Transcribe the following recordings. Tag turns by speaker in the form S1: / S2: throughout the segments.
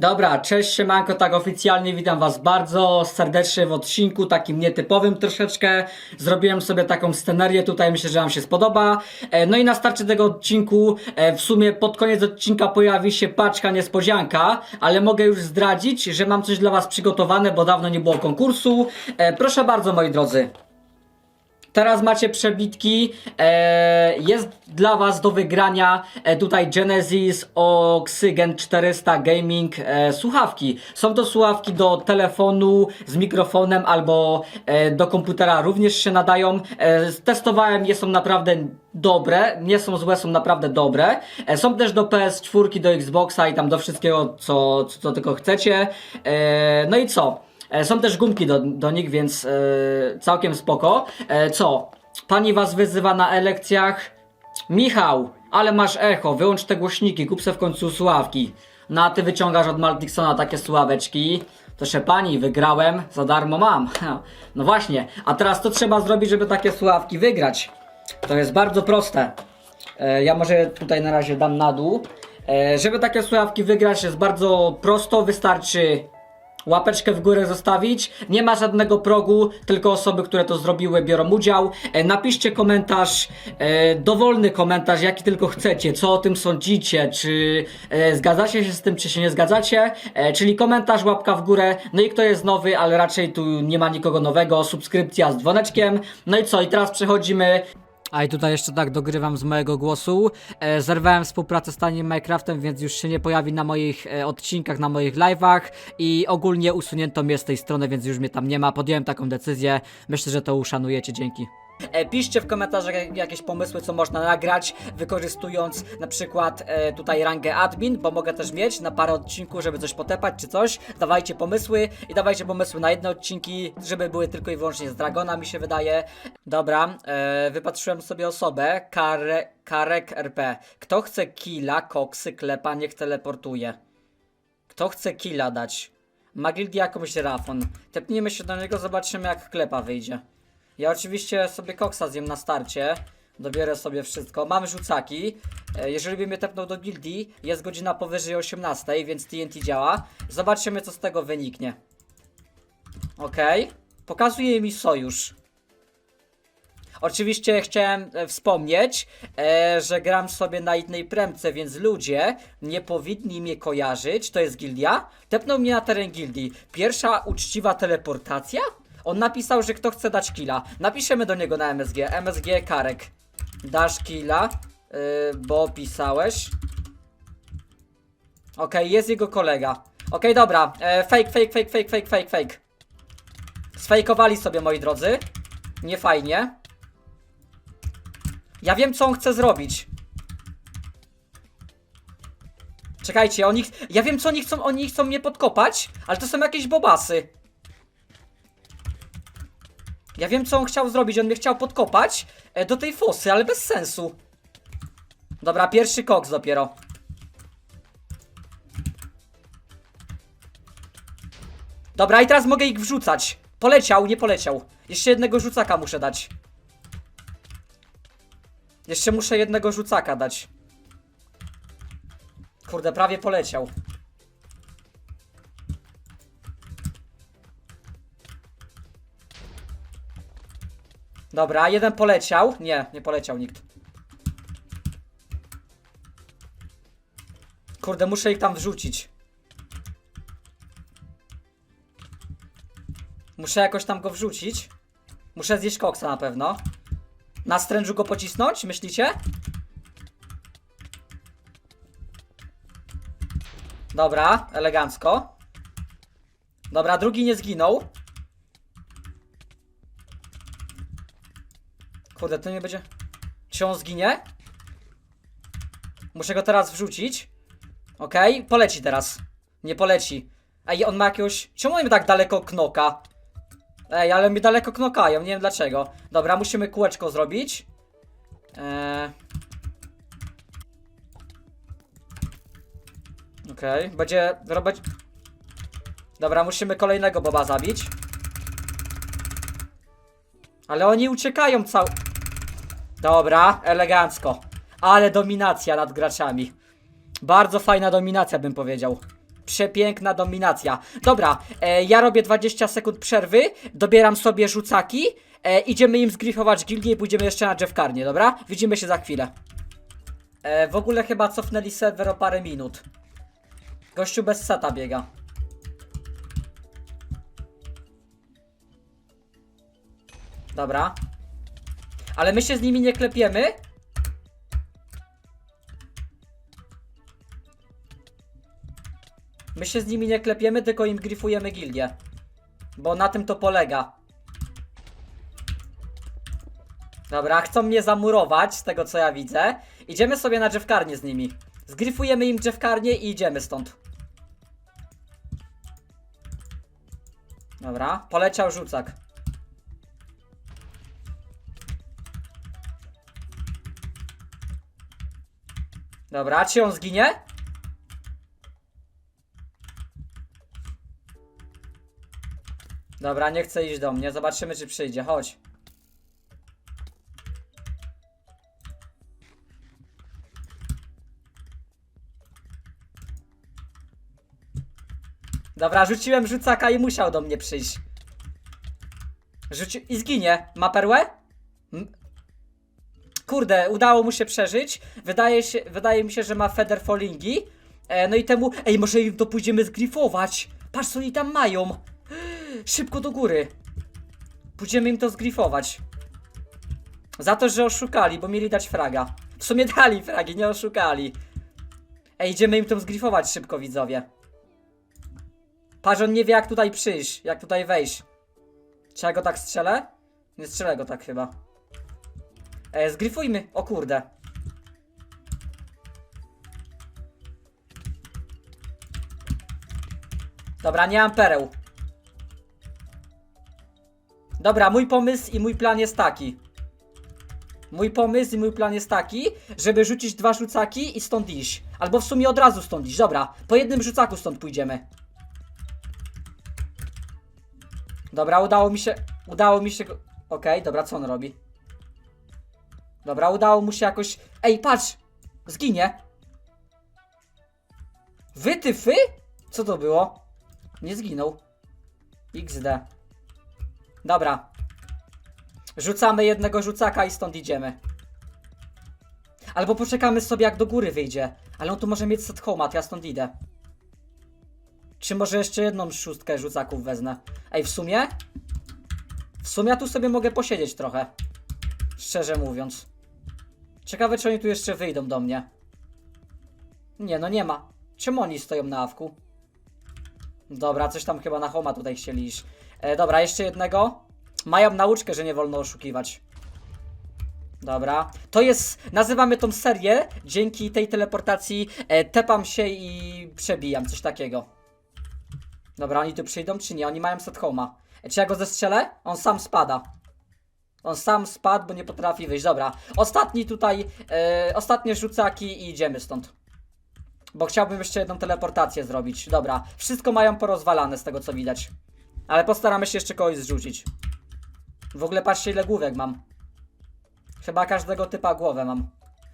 S1: Dobra, cześć siemanko, tak oficjalnie witam was bardzo serdecznie w odcinku takim nietypowym troszeczkę. Zrobiłem sobie taką scenerię tutaj, myślę, że wam się spodoba. E, No i na starcie tego odcinku, e, w sumie pod koniec odcinka pojawi się paczka niespodzianka, ale mogę już zdradzić, że mam coś dla was przygotowane, bo dawno nie było konkursu. E, Proszę bardzo moi drodzy. Teraz macie przebitki. E, jest dla Was do wygrania e, tutaj Genesis Oxygen 400 Gaming e, słuchawki. Są to słuchawki do telefonu z mikrofonem albo e, do komputera również się nadają. E, testowałem je, są naprawdę dobre, nie są złe, są naprawdę dobre. E, są też do PS4, do Xboxa i tam do wszystkiego, co, co, co tylko chcecie. E, no i co? E, Są też gumki do, do nich, więc e, całkiem spoko. E, co? Pani was wyzywa na elekcjach? Michał, ale masz echo, wyłącz te głośniki, kup se w końcu słuchawki. No a ty wyciągasz od Maltiksona takie słuchaweczki. Proszę pani, wygrałem, za darmo mam. No właśnie, a teraz co trzeba zrobić, żeby takie słuchawki wygrać? To jest bardzo proste. Ja może tutaj na razie dam na dół. Żeby takie słuchawki wygrać jest bardzo prosto, wystarczy łapeczkę w górę zostawić. Nie ma żadnego progu, tylko osoby, które to zrobiły biorą udział. E, napiszcie komentarz, e, dowolny komentarz, jaki tylko chcecie, co o tym sądzicie, czy e, zgadzacie się z tym, czy się nie zgadzacie, e, czyli komentarz, łapka w górę, no i kto jest nowy, ale raczej tu nie ma nikogo nowego, subskrypcja z dzwoneczkiem. No i co, i teraz przechodzimy a i tutaj jeszcze tak dogrywam z mojego głosu. E, zerwałem współpracę z Tanim Minecraftem, więc już się nie pojawi na moich e, odcinkach, na moich live'ach i ogólnie usunięto mnie z tej strony, więc już mnie tam nie ma. Podjąłem taką decyzję. Myślę, że to uszanujecie. Dzięki. E, piszcie w komentarzach jak- jakieś pomysły, co można nagrać, wykorzystując na przykład e, tutaj rangę admin, bo mogę też mieć na parę odcinków, żeby coś potepać czy coś. Dawajcie pomysły i dawajcie pomysły na jedne odcinki, żeby były tylko i wyłącznie z Dragona, mi się wydaje. Dobra, e, wypatrzyłem sobie osobę, Kare, Karek RP. Kto chce killa, koksy, klepa, niech teleportuje. Kto chce killa dać? Ma gildię jakąś rafon. Tepnijmy się do niego, zobaczymy jak klepa wyjdzie. Ja oczywiście sobie koksa zjem na starcie. Dobiorę sobie wszystko. Mam rzucaki. E, Jeżeli by mnie tepnął do gildii, jest godzina powyżej 18, więc TNT działa. Zobaczymy, co z tego wyniknie. Okej. Pokazuje mi sojusz. Oczywiście chciałem e, wspomnieć, e, że gram sobie na jednej premce, więc ludzie nie powinni mnie kojarzyć. To jest gildia. Tepnął mnie na teren gildii. Pierwsza uczciwa teleportacja? On napisał, że kto chce dać killa. Napiszemy do niego na MSG. MSG Karek. Dasz killa, yy, bo pisałeś. Okej, jest jego kolega. Okej, dobra. E, fake, fake, fake, fake, fake, fake, fake. Sfejkowali sobie, moi drodzy. Nie fajnie. Ja wiem, co on chce zrobić. Czekajcie, oni... Ja wiem, co oni chcą... Oni chcą mnie podkopać, ale to są jakieś bobasy. Ja wiem, co on chciał zrobić. On mnie chciał podkopać e, do tej fosy, ale bez sensu. Dobra, pierwszy koks dopiero. Dobra, i teraz mogę ich wrzucać. Poleciał, nie poleciał. Jeszcze jednego rzucaka muszę dać. Jeszcze muszę jednego rzucaka dać. Kurde, prawie poleciał. Dobra, jeden poleciał. Nie, nie poleciał nikt. Kurde, muszę ich tam wrzucić. Muszę jakoś tam go wrzucić. Muszę zjeść koksa na pewno. Na strężu go pocisnąć, myślicie? Dobra, elegancko. Dobra, drugi nie zginął. Kurde, to nie będzie... Czy on zginie? Muszę go teraz wrzucić. Okej, poleci teraz. Nie poleci. Ej, on ma jakiegoś... Czemu on tak daleko knoka? Ej, ale mi daleko knokają, nie wiem dlaczego. Dobra, musimy kółeczko zrobić. Eee... Okej, będzie robić... Dobra, musimy kolejnego boba zabić. Ale oni uciekają cał... Dobra, elegancko. Ale dominacja nad graczami. Bardzo fajna dominacja bym powiedział. Przepiękna dominacja. Dobra, e, ja robię 20 sekund przerwy, dobieram sobie rzucaki, e, idziemy im zgrifować gildię i pójdziemy jeszcze na Jeffkarnię, dobra? Widzimy się za chwilę. E, w ogóle chyba cofnęli serwer o parę minut. Gościu bez seta biega. Dobra. Ale my się z nimi nie klepiemy. My się z nimi nie klepiemy, tylko im grifujemy gildię. Bo na tym to polega. Dobra, chcą mnie zamurować, z tego co ja widzę. Idziemy sobie na Jeffkarnię z nimi. Zgrifujemy im Jeffkarnię i idziemy stąd. Dobra, poleciał rzucak. Dobra, czy on zginie? Dobra, nie chce iść do mnie. Zobaczymy, czy przyjdzie. Chodź. Dobra, rzuciłem rzucaka i musiał do mnie przyjść. Rzuci... I zginie. Ma perłę? Kurde, udało mu się przeżyć. Wydaje, się, wydaje mi się, że ma feather fallingi. E, no i temu... Ej, może im to pójdziemy zgrifować. Patrz, co oni tam mają. Szybko do góry. Pójdziemy im to zgrifować. Za to, że oszukali, bo mieli dać fraga. W sumie dali fragi, nie oszukali. Ej, idziemy im to zgrifować szybko, widzowie. Patrz, on nie wie jak tutaj przyjść, jak tutaj wejść. Czy ja go tak strzelę? Nie strzelę go tak chyba. E, zgrifujmy. O kurde. Dobra, nie mam pereł. Dobra, mój pomysł i mój plan jest taki. Mój pomysł i mój plan jest taki, żeby rzucić dwa rzucaki i stąd iść. Albo w sumie od razu stąd iść. Dobra, po jednym rzucaku stąd pójdziemy. Dobra, udało mi się. Udało mi się. Okej, dobra, co on robi? Dobra, udało mu się jakoś. Ej, patrz! Zginie! Wy ty fy? Co to było? Nie zginął. XD. Dobra. Rzucamy jednego rzucaka i stąd idziemy. Albo poczekamy sobie jak do góry wyjdzie. Ale on tu może mieć set home, ja stąd idę. Czy może jeszcze jedną szóstkę rzucaków wezmę? Ej, w sumie? W sumie ja tu sobie mogę posiedzieć trochę. Szczerze mówiąc. Ciekawe, czy oni tu jeszcze wyjdą do mnie. Nie, no nie ma. Czemu oni stoją na awku? Dobra, coś tam chyba na homa tutaj chcieli iść. E, dobra, jeszcze jednego. Mają nauczkę, że nie wolno oszukiwać. Dobra. To jest, nazywamy tą serię, dzięki tej teleportacji e, tepam się i przebijam, coś takiego. Dobra, oni tu przyjdą czy nie? Oni mają set homa. E, czy ja go zestrzelę? On sam spada. On sam spadł, bo nie potrafi wyjść. Dobra. Ostatni tutaj, e, ostatnie rzucaki i idziemy stąd. Bo chciałbym jeszcze jedną teleportację zrobić. Dobra. Wszystko mają porozwalane z tego co widać. Ale postaramy się jeszcze kogoś zrzucić. W ogóle patrzcie ile główek mam. Chyba każdego typa głowę mam.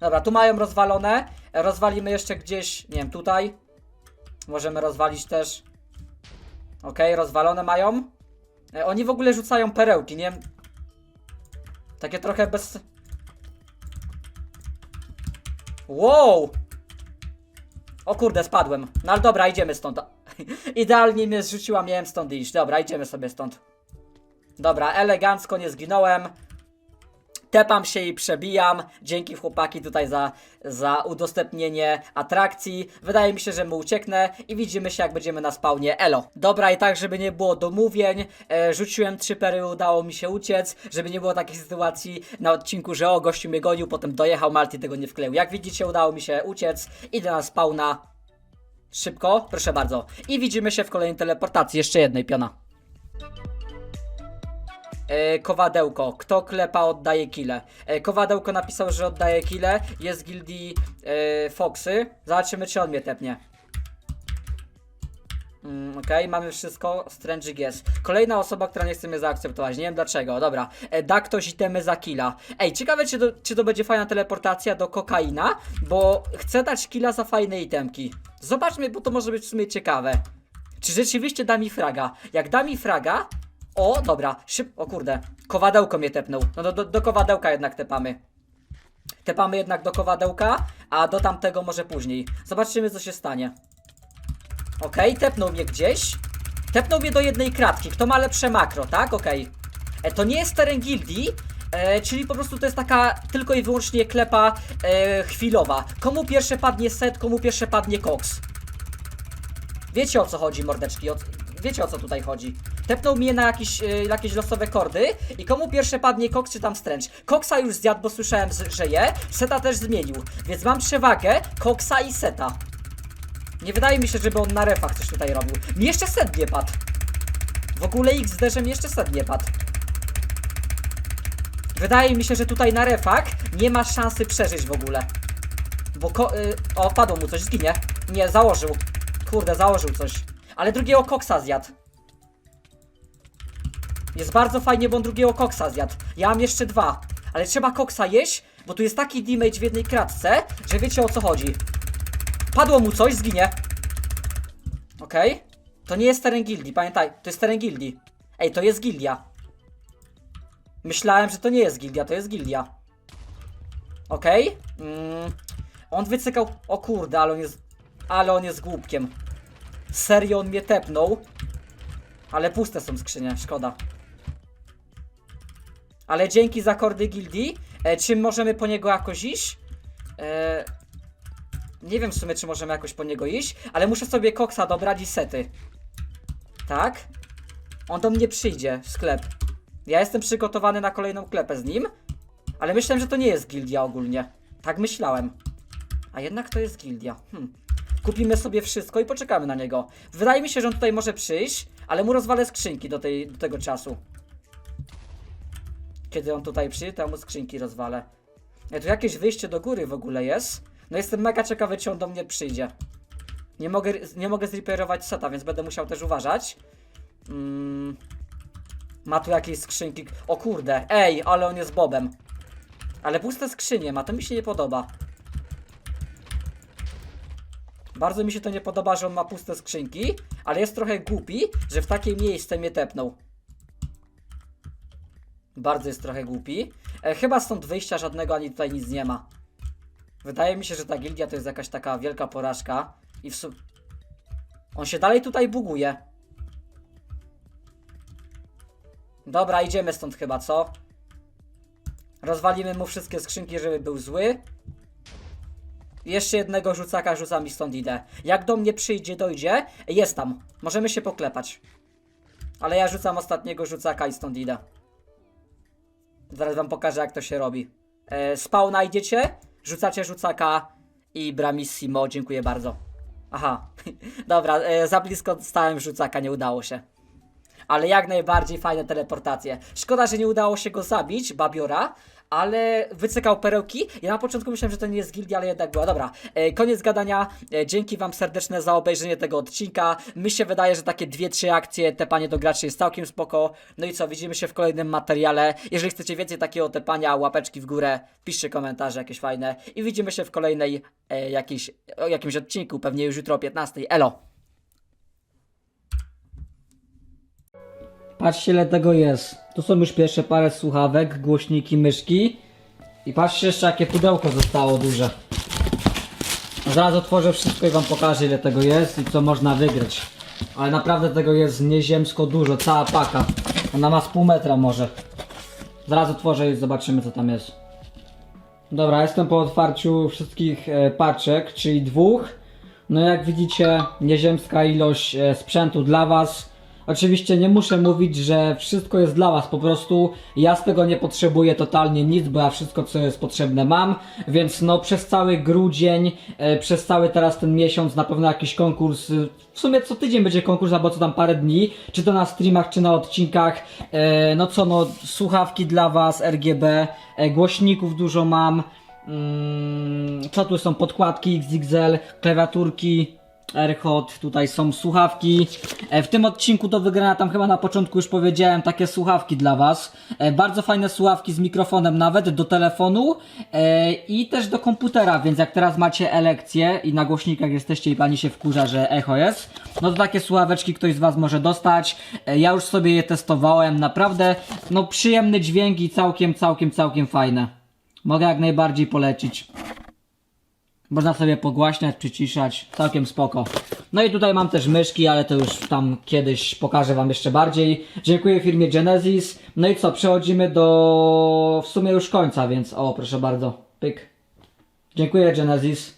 S1: Dobra, tu mają rozwalone. Rozwalimy jeszcze gdzieś, nie wiem, tutaj. Możemy rozwalić też. Okej, rozwalone mają. E, Oni w ogóle rzucają perełki, nie wiem. Takie trochę bez... Wow! O kurde, spadłem. No ale dobra, idziemy stąd. Idealnie mnie zrzuciła, miałem stąd iść. Dobra, idziemy sobie stąd. Dobra, elegancko nie zginąłem. Tepam się i przebijam. Dzięki chłopaki tutaj za, za udostępnienie atrakcji. Wydaje mi się, że mu ucieknę i widzimy się jak będziemy na spawnie Elo. Dobra i tak, żeby nie było domówień, e, rzuciłem trzy pery, udało mi się uciec, żeby nie było takiej sytuacji na odcinku, że o, gościu mnie gonił, potem dojechał, Malty tego nie wkleił. Jak widzicie, udało mi się uciec. Idę na spawna. Szybko, proszę bardzo. I widzimy się w kolejnej teleportacji. Jeszcze jednej piona. E, Kowadełko. Kto klepa oddaje kile. E, Kowadełko napisał, że oddaje kile. Jest z gildii e, Foxy. Zobaczymy, czy on mnie tepnie. Mm, Okej, mamy wszystko, Strange jest. Kolejna osoba, która nie chce mnie zaakceptować, nie wiem dlaczego, dobra. E, da ktoś itemy za killa. Ej, ciekawe czy to, czy to będzie fajna teleportacja do kokaina, bo chcę dać killa za fajne itemki. Zobaczmy, bo to może być w sumie ciekawe. Czy rzeczywiście da mi fraga? Jak da mi fraga... O, dobra, szyb... O kurde, kowadełko mnie tepnął. No do, do, do kowadełka jednak tepamy. Tepamy jednak do kowadełka, a do tamtego może później. Zobaczymy, co się stanie. Okej, tepnął mnie gdzieś. Tepnął mnie do jednej kratki. Kto ma lepsze makro, tak? Okej. E, To nie jest teren gildii, e, czyli po prostu to jest taka tylko i wyłącznie klepa e, chwilowa. Komu pierwsze padnie set, komu pierwsze padnie koks. Wiecie o co chodzi, mordeczki. O, wiecie o co tutaj chodzi. Tepnął mnie na jakieś, e, jakieś losowe kordy i komu pierwsze padnie koks czy tam stręcz. Koksa już zjadł, bo słyszałem, że je. Seta też zmienił. Więc mam przewagę koksa i seta. Nie wydaje mi się, żeby on na refach coś tutaj robił. Mi jeszcze set nie padł. W ogóle XD, że mi jeszcze set nie padł. Wydaje mi się, że tutaj na refach nie ma szansy przeżyć w ogóle. Bo ko... Y o, padło mu coś, zginie. Nie, założył. Kurde, założył coś. Ale drugiego koksa zjadł. Jest bardzo fajnie, bo on drugiego koksa zjadł. Ja mam jeszcze dwa. Ale trzeba koksa jeść, bo tu jest taki damage w jednej kratce, że wiecie o co chodzi. Padło mu coś, zginie. Okej. To nie jest teren gildii, pamiętaj, to jest teren gildii. Ej, to jest gildia. Myślałem, że to nie jest gildia, to jest gildia. Okej. Mm, on wycykał... O kurde, ale on jest... Ale on jest głupkiem. Serio, on mnie tepnął. Ale puste są skrzynie, szkoda. Ale dzięki za kordy gildii. E, czy możemy po niego jakoś iść? E, nie wiem w sumie, czy możemy jakoś po niego iść, ale muszę sobie koksa dobrać i sety. Tak? On do mnie przyjdzie w sklep. Ja jestem przygotowany na kolejną klepę z nim, ale myślałem, że to nie jest gildia ogólnie. Tak myślałem. A jednak to jest gildia. Hm. Kupimy sobie wszystko i poczekamy na niego. Wydaje mi się, że on tutaj może przyjść, ale mu rozwalę skrzynki do, tej, do tego czasu. Kiedy on tutaj przyjdzie, to ja mu skrzynki rozwalę. E, tu jakieś wyjście do góry w ogóle jest. No jestem mega ciekawy, czy on do mnie przyjdzie. Nie mogę, nie mogę zreparować seta, więc będę musiał też uważać. Mm. Ma tu jakieś skrzynki. O kurde, ej, ale on jest bobem. Ale puste skrzynie ma, to mi się nie podoba. Bardzo mi się to nie podoba, że on ma puste skrzynki, ale jest trochę głupi, że w takie miejsce mnie tepnął. Bardzo jest trochę głupi. E, chyba stąd wyjścia żadnego ani tutaj nic nie ma. Wydaje mi się, że ta gildia to jest jakaś taka wielka porażka. I w sumie... On się dalej tutaj buguje. Dobra, idziemy stąd chyba, co? Rozwalimy mu wszystkie skrzynki, żeby był zły. Jeszcze jednego rzucaka rzucam i stąd idę. Jak do mnie przyjdzie, dojdzie, jest tam. Możemy się poklepać. Ale ja rzucam ostatniego rzucaka i stąd idę. Zaraz wam pokażę, jak to się robi. E, spawna idziecie, rzucacie rzucaka i bramissimo, dziękuję bardzo. Aha, dobra, e, za blisko stałem rzucaka, nie udało się. Ale jak najbardziej fajne teleportacje. Szkoda, że nie udało się go zabić, Babiora, ale wycykał perełki. Ja na początku myślałem, że to nie jest gildia, ale jednak była. Dobra, e, koniec gadania. E, dzięki wam serdeczne za obejrzenie tego odcinka. Mi się wydaje, że takie dwie, trzy akcje tepanie do graczy jest całkiem spoko. No i co, widzimy się w kolejnym materiale. Jeżeli chcecie więcej takiego tepania, łapeczki w górę, piszcie komentarze jakieś fajne i widzimy się w kolejnej e, jakiejś, o jakimś odcinku, pewnie już jutro o 15. Elo! Patrzcie ile tego jest. Tu są już pierwsze parę słuchawek, głośniki, myszki. I patrzcie jeszcze jakie pudełko zostało duże. Zaraz otworzę wszystko i wam pokażę ile tego jest i co można wygrać. Ale naprawdę tego jest nieziemsko dużo, cała paka. Ona ma z pół metra może. Zaraz otworzę i zobaczymy co tam jest. Dobra, jestem po otwarciu wszystkich e, paczek, czyli dwóch. No jak widzicie, nieziemska ilość e, sprzętu dla Was. Oczywiście nie muszę mówić, że wszystko jest dla Was, po prostu. Ja z tego nie potrzebuję totalnie nic, bo ja wszystko co jest potrzebne mam, więc no przez cały grudzień, e, przez cały teraz ten miesiąc na pewno jakiś konkurs, e, w sumie co tydzień będzie konkurs, albo co tam parę dni, czy to na streamach, czy na odcinkach, e, no co no, słuchawki dla Was, RGB, głośników dużo mam, mm, co tu są, podkładki XXL, klawiaturki, AirHot, tutaj są słuchawki. E, W tym odcinku do wygrania, tam chyba na początku już powiedziałem, takie słuchawki dla Was. E, Bardzo fajne słuchawki z mikrofonem nawet do telefonu e, i też do komputera, więc jak teraz macie elekcję i na głośnikach jesteście i Pani się wkurza, że echo jest, no to takie słuchaweczki ktoś z Was może dostać. Ja już sobie je testowałem, naprawdę no przyjemny dźwięk i całkiem, całkiem, całkiem fajne. Mogę jak najbardziej polecić. Można sobie pogłaśniać, przyciszać, całkiem spoko. No i tutaj mam też myszki, ale to już tam kiedyś pokażę Wam jeszcze bardziej. Dziękuję firmie Genesis. No i co, przechodzimy do w sumie już końca, więc o proszę bardzo, pyk. Dziękuję Genesis.